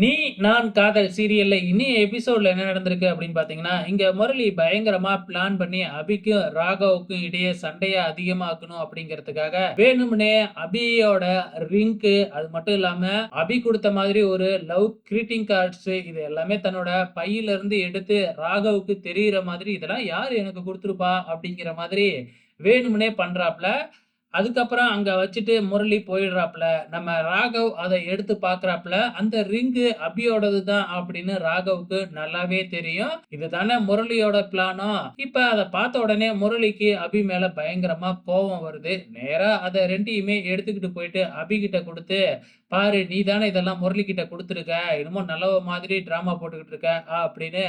நீ நான் காதல் சீரியல்ல இனி எபிசோட்ல என்ன நடந்திருக்கு அப்படின்னு பாத்தீங்கன்னா இங்க முரளி பயங்கரமா பிளான் பண்ணி அபிக்கும் ராகவுக்கும் இடையே சண்டையை அதிகமாக்கணும் அப்படிங்கிறதுக்காக வேணும்னே அபியோட ரிங்கு அது மட்டும் இல்லாம அபி கொடுத்த மாதிரி ஒரு லவ் கிரீட்டிங் கார்ட்ஸ் இது எல்லாமே தன்னோட பையில இருந்து எடுத்து ராகவுக்கு தெரியிற மாதிரி இதெல்லாம் யார் எனக்கு கொடுத்துருப்பா அப்படிங்கிற மாதிரி வேணும்னே பண்றாப்ல. அதுக்கப்புறம் அங்கே வச்சுட்டு முரளி போயிடுறாப்புல நம்ம ராகவ் அதை எடுத்து பார்க்குறாப்புல அந்த ரிங்கு அபியோடது தான் அப்படின்னு ராகவுக்கு நல்லாவே தெரியும். இதுதானே முரளியோட பிளானும். இப்போ அதை பார்த்த உடனே முரளிக்கு அபி மேலே பயங்கரமாக கோபம் வருது. நேராக அதை ரெண்டையுமே எடுத்துக்கிட்டு போயிட்டு அபி கிட்ட குடுத்து, "பாரு நீ தானே இதெல்லாம் முரளி கிட்ட குடுத்துருக்க. என்னமோ நல்லவ மாதிரி ட்ராமா போட்டுக்கிட்டு இருக்க" அப்படின்னு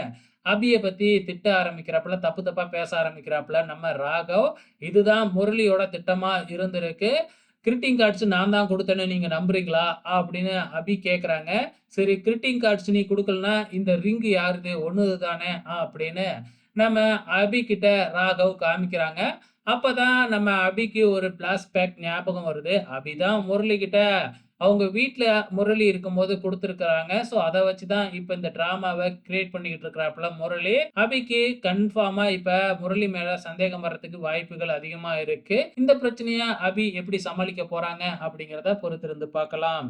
அபியை பற்றி திட்ட ஆரம்பிக்கிறாப்புல, தப்பு தப்பாக பேச ஆரம்பிக்கிறாப்புல நம்ம ராகவ். இதுதான் முரளியோட திட்டமாக இருந்திருக்கு. கிரிட்டிங் கார்ட்ஸ் நான் தான் கொடுத்தேன்னு நீங்கள் நம்புறீங்களா?" அப்படின்னு அபி கேட்குறாங்க "சரி கிரிட்டிங் கார்ட்ஸ் நீ கொடுக்கலனா இந்த ரிங்கு யாருது? உன்னது தானே" அப்படின்னு நம்ம அபி கிட்ட ராகவ் காமிக்கிறாங்க. அப்போ தான் நம்ம அபிக்கு ஒரு பிளாஸ்பேக் ஞாபகம் வருது. அபி தான் முரளி கிட்ட அவங்க வீட்டில் முரளி இருக்கும்போது கொடுத்துருக்குறாங்க ஸோ அதை வச்சு தான் இப்போ இந்த ட்ராமாவை கிரியேட் பண்ணிக்கிட்டு இருக்கிறாப்புல முரளி. அபிக்கு கன்ஃபார்மாக இப்போ முரளி மேலே சந்தேகம் வர்றதுக்கு வாய்ப்புகள் அதிகமாக இருக்கு. இந்த பிரச்சனையை அபி எப்படி சமாளிக்க போறாங்க அப்படிங்கிறத பொறுத்திருந்து பார்க்கலாம்.